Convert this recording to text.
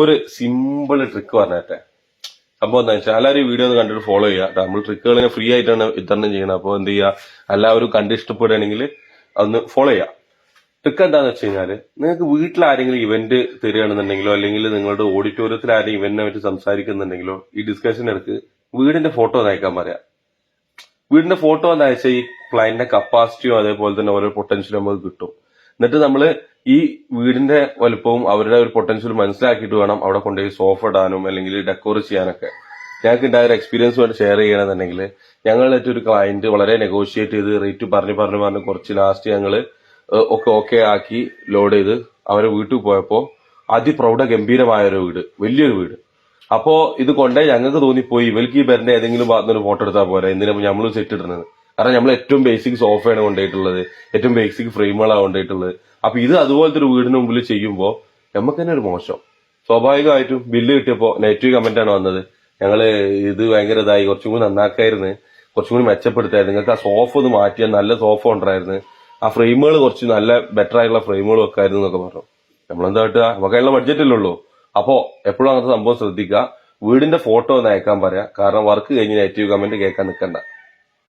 ഒരു simple trick പറഞ്ഞേ സംഭവം എന്താ വെച്ചാൽ എല്ലാവരും വീഡിയോ ഒന്ന് കണ്ടിട്ട് ഫോളോ ചെയ്യുക. നമ്മൾ ട്രിക്കുകൾ ഫ്രീ ആയിട്ടാണ് വിതരണം ചെയ്യുന്നത് അപ്പോൾ എന്ത് ചെയ്യുക എല്ലാവരും കണ്ട് ഇഷ്ടപ്പെടുകയാണെങ്കിൽ അതൊന്ന് ഫോളോ ചെയ്യുക. ട്രിക്ക് എന്താന്ന് വെച്ച് കഴിഞ്ഞാൽ നിങ്ങൾക്ക് വീട്ടിൽ ആരെങ്കിലും ഇവന്റ് തരികയാണെന്നുണ്ടെങ്കിലോ അല്ലെങ്കിൽ നിങ്ങളുടെ ഓഡിറ്റോറിയത്തിൽ ആരെങ്കിലും ഇവന്റിനെ പറ്റി സംസാരിക്കുന്നുണ്ടെങ്കിലോ ഈ ഡിസ്കഷൻ എടുക്ക് വീടിന്റെ ഫോട്ടോ അയക്കാൻ പറയാം. വീടിന്റെ ഫോട്ടോ എന്ന് അയച്ചാൽ ഈ ക്ലയന്റിന്റെ കപ്പാസിറ്റിയോ അതേപോലെ തന്നെ ഓരോ പൊട്ടൻഷ്യലും നമുക്ക് കിട്ടും. എന്നിട്ട് നമ്മൾ ഈ വീടിന്റെ വലുപ്പവും അവരുടെ ഒരു പൊട്ടൻഷ്യൽ മനസ്സിലാക്കിയിട്ട് വേണം അവിടെ കൊണ്ടുപോയി സോഫ ഇടാനും അല്ലെങ്കിൽ ഡെക്കോർ ചെയ്യാനൊക്കെ. ഞങ്ങൾക്ക് ഉണ്ടായ ഒരു എക്സ്പീരിയൻസ് ഷെയർ ചെയ്യണമെന്നുണ്ടെങ്കിൽ ഞങ്ങളായിട്ട് ഒരു ക്ലയന്റ് വളരെ നെഗോഷിയേറ്റ് ചെയ്ത് റേറ്റ് പറഞ്ഞ് പറഞ്ഞ് പറഞ്ഞ് കുറച്ച് ലാസ്റ്റ് ഞങ്ങൾ ഒക്കെ ഓക്കെ ആക്കി ലോഡ് ചെയ്ത് അവരെ വീട്ടിൽ പോയപ്പോൾ അതിപ്രൗഢ ഗംഭീരമായ ഒരു വീട് വലിയൊരു വീട്. അപ്പോൾ ഇത് കൊണ്ടേ ഞങ്ങൾക്ക് തോന്നിപ്പോയി ഇവർക്ക് ഈ പേരന്റെ ഏതെങ്കിലും ഭാഗത്തുനിന്ന് ഫോട്ടോ എടുത്താൽ പോരാ എന്തിനാ നമ്മൾ സെറ്റ് ഇടുന്നത്? കാരണം നമ്മൾ ഏറ്റവും ബേസിക് സോഫയാണ് കൊണ്ടുപോയിട്ടുള്ളത്. ഏറ്റവും ബേസിക് ഫ്രെയിമുകളാണ് കൊണ്ടുപോയിട്ടുള്ളത്. അപ്പൊ ഇത് അതുപോലത്തെ ഒരു വീടിന് മുമ്പിൽ ചെയ്യുമ്പോൾ നമുക്ക് തന്നെ ഒരു മോശം. സ്വാഭാവികമായിട്ടും ബില്ല് കിട്ടിയപ്പോ നെഗറ്റീവ് കമന്റ് ആണ് വന്നത്. ഞങ്ങൾ ഇത് ഭയങ്കര ഇതായി. കുറച്ചും കൂടി നന്നാക്കായിരുന്നു. കുറച്ചും കൂടി മെച്ചപ്പെടുത്തായിരുന്നു. നിങ്ങൾക്ക് ആ സോഫ ഒന്ന് മാറ്റിയാൽ നല്ല സോഫ ഉണ്ടായിരുന്നു ആ ഫ്രെയിമുകൾ കുറച്ച് നല്ല ബെറ്റർ ആയിട്ടുള്ള ഫ്രെയിമുകൾ വെക്കായിരുന്നു എന്നൊക്കെ പറഞ്ഞു. നമ്മളെന്താ കിട്ടുക നമുക്ക് അതിനുള്ള ബഡ്ജറ്റ് ഇല്ലല്ലോ അപ്പോ എപ്പോഴും അങ്ങനത്തെ സംഭവം ശ്രദ്ധിക്കുക. വീടിന്റെ ഫോട്ടോ ഒന്ന് അയക്കാൻ പറയാം. കാരണം വർക്ക് കഴിഞ്ഞ് നെഗറ്റീവ് കമന്റ് കേൾക്കാൻ നിൽക്കണ്ട.